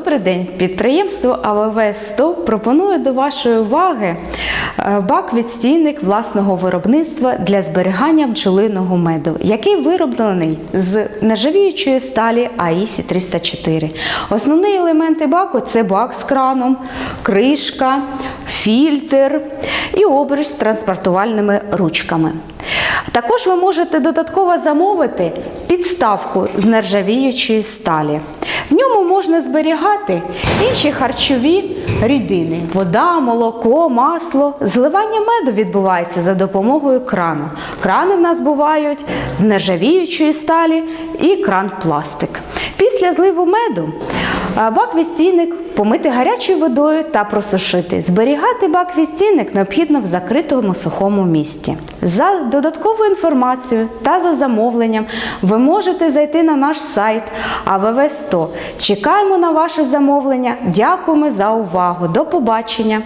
Добрий день! Підприємство АВВ 100 пропонує до вашої уваги е, бак-відстійник власного виробництва для зберігання бджолиного меду, який вироблений з нержавіючої сталі АІСі 304. Основні елементи баку це бак з краном, кришка, фільтр і обруч з транспортувальними ручками. Також ви можете додатково замовити підставку з нержавіючої сталі. В ньому можна зберігати інші харчові рідини: вода, молоко, масло. Зливання меду відбувається за допомогою крану. Крани в нас бувають з нержавіючої сталі і кран пластик. Після зливу меду а, бак-відстійник помити гарячою водою та просушити. Зберігати бак-відстійник необхідно в закритому сухому місці. За додатковою інформацією та за замовленням ви можете зайти на наш сайт АВВ 100. Чекаємо на ваше замовлення. Дякуємо за увагу. До побачення!